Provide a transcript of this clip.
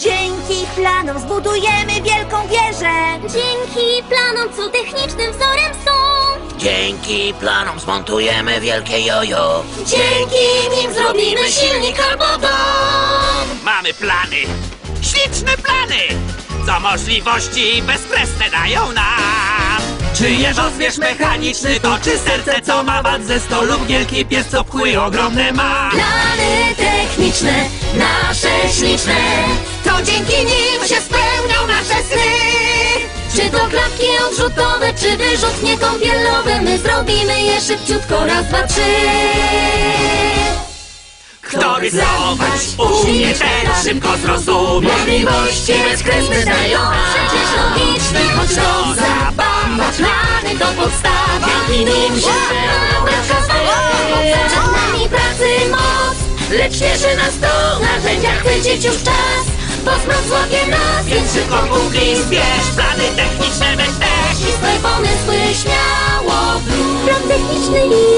Dzięki planom zbudujemy wielką wieżę. Dzięki planom, co technicznym wzorem są. Dzięki planom zmontujemy wielkie jojo. Dzięki nim zrobimy silnik albo dom. Mamy plany, śliczne plany, co możliwości bezkresne dają nam. Czy jeżozwierz mechaniczny to, czy serce, co ma wad ze sto lub wielki pies, co pchły ogromne ma. Plany techniczne, nasze śliczne. Dzięki nim się spełnią nasze sny. Czy to klapki odrzutowe, czy wyrzutnie kąpielowe, my zrobimy je szybciutko, raz, dwa, trzy. Kto rysować umie, ten szybko zrozumie. Możliwości bezkresne dają Przecież logiczne, choć to zabawa Plany to podstawa Dzięki nim się spełnia Przed nami pracy moc Lecz śpieszy nas to Narzędzia chwycić już czas Bo złapie nas Więc szybko Google zbierz plany techniczne weź też. I swe pomysły śmiało wróć Plan techniczny